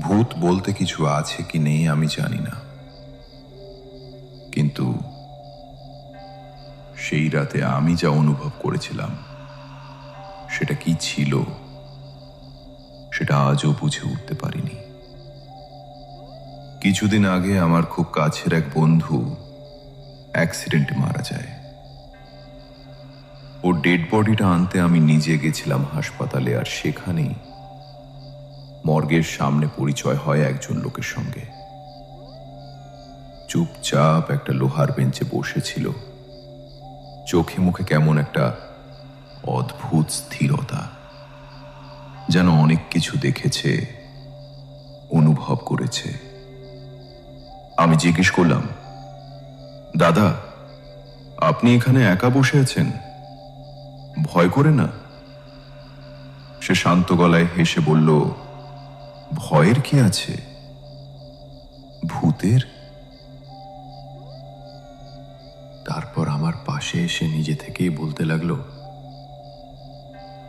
ভূত বলতে কিছু আছে কি নেই আমি জানি না। কিন্তু সেই রাতে আমি যা অনুভব করেছিলাম, সেটা কি ছিল, সেটা আজও বুঝে উঠতে পারিনি। কিছুদিন আগে আমার খুব কাছের এক বন্ধু অ্যাক্সিডেন্টে মারা যায়। ওর ডেড বডিটা আনতে আমি নিজে গেছিলাম হাসপাতালে আর সেখানেই মর্গের সামনে পরিচয় হয় একজন লোকের সঙ্গে। চুপচাপ একটা লোহার বেঞ্চে বসেছিল। চোখে মুখে কেমন একটা অদ্ভুত স্থিরতা। যেন অনেক কিছু দেখেছে, অনুভব করেছে। আমি জিজ্ঞেস করলাম, দাদা, আপনি এখানে একা বসে আছেন? ভয় করে না? সে শান্ত গলায় হেসে বলল ভয়ের কি আছে? ভূতের? তারপর আমার পাশে এসে নিজে থেকেই বলতে লাগল,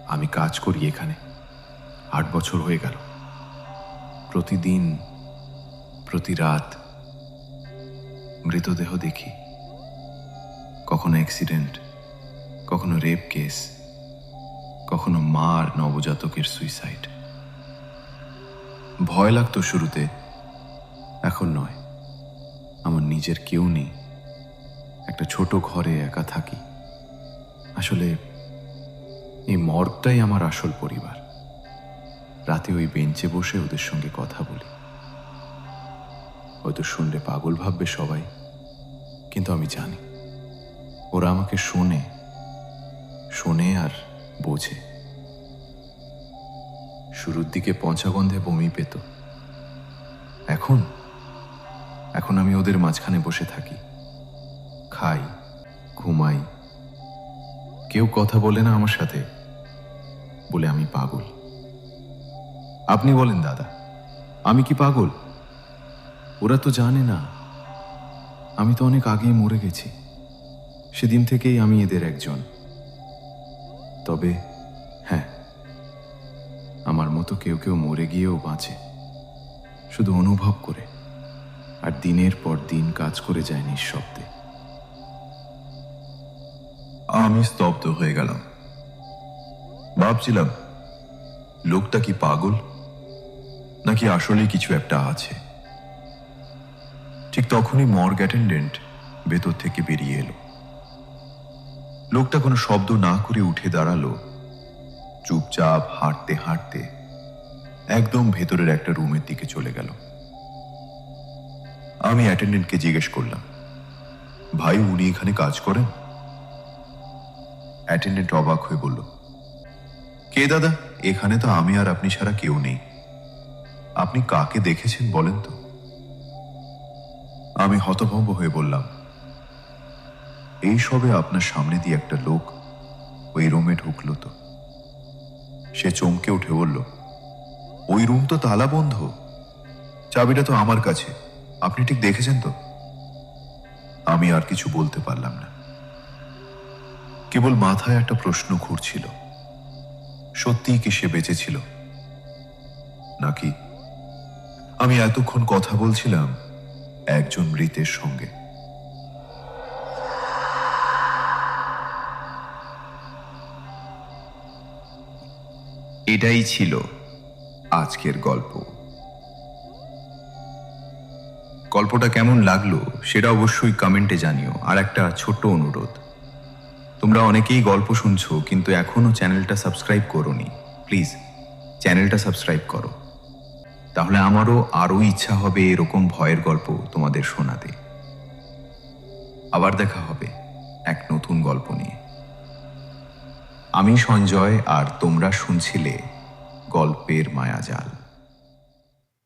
আমি কাজ করি এখানে। আট বছর হয়ে গেল। প্রতিদিন, প্রতি রাত মৃতদেহ দেখি। কখনো অ্যাক্সিডেন্ট কখনো রেপ কেস কখনো মার নবজাতকের সুইসাইড ভয় লাগতো শুরুতে। এখন নয়। আমার নিজের কেউ নেই। একটা ছোট ঘরে একা থাকি। আসলে এই মর্গটাই আমার আসল পরিবার। রাতে ওই বেঞ্চে বসে ওদের সঙ্গে কথা বলি। হয়তো শুনলে পাগল ভাববে সবাই, কিন্তু আমি জানি। ওরা আমাকে শোনে শোনে আর বোঝে। শুরুর দিকে পঞ্চাগন্ধে বমি পেত। এখন? এখন আমি ওদের মাঝখানে বসে থাকি। খাই, ঘুমাই। কেউ কথা বলে না আমার সাথে, বলে আমি পাগল। আপনি বলেন, দাদা, আমি কি পাগল? ওরা তো জানে না। আমি তো অনেক আগেই মরে গেছি। সেদিন থেকেই আমি এদের একজন। তবে আমার মতো কেউ কেউ মরে গিয়েও বাঁচে। শুধু অনুভব করে, আর দিনের পর দিন কাজ করে যায় নিঃশব্দে। আমি স্তব্ধ হয়ে গেলাম। ভাবছিলাম, লোকটা কি পাগল? নাকি আসলে কিছু একটা আছে? ঠিক তখনই মর্গ অ্যাটেন্ডেন্ট ভেতর থেকে বেরিয়ে এলো। লোকটা কোনো শব্দ না করে উঠে দাঁড়াল। চুপচাপ হাঁটতে হাঁটতে একদম ভেতরের একটা রুমের দিকে চলে গেল। আমি অ্যাটেন্ডেন্টকে জিজ্ঞেস করলাম, ভাই, উনি এখানে কাজ করেন? অ্যাটেন্ডেন্ট অবাক হয়ে বলল, কে দাদা? এখানে তো আমি আর আপনি ছাড়া কেউ নেই। আপনি কাকে দেখেছেন বলেন তো? আমি হতভম্ব হয়ে বললাম, এই সবে আপনার সামনে দিয়ে একটা লোক ওই রুমে ঢুকলো তো। সে চমকে উঠে বলল, ওই রুম তো তালা বন্ধ। চাবিটা তো আমার কাছে। আপনি ঠিক দেখেছেন তো? আমি আর কিছু বলতে পারলাম না। কেবল মাথায় একটা প্রশ্ন ঘুরছিল, সত্যিই কি সে বেঁচেছিল? নাকি আমি এতক্ষণ কথা বলছিলাম একজন মৃতের সঙ্গে? এটাই ছিল আজকের গল্প। গল্পটা কেমন লাগল সেটা অবশ্যই কমেন্টে জানিও। আর একটা ছোট্ট অনুরোধ, তোমরা অনেকেই গল্প শুনছো, কিন্তু এখনও চ্যানেলটা সাবস্ক্রাইব করোনি। প্লিজ, চ্যানেলটা সাবস্ক্রাইব করো। তাহলে আমারও আরও ইচ্ছা হবে এরকম ভয়ের গল্প তোমাদের শোনাতে। আবার দেখা হবে এক নতুন গল্প নিয়ে। আমি সঞ্জয় আর তোমরা শুনছিলে গল্পের মায়াজাল।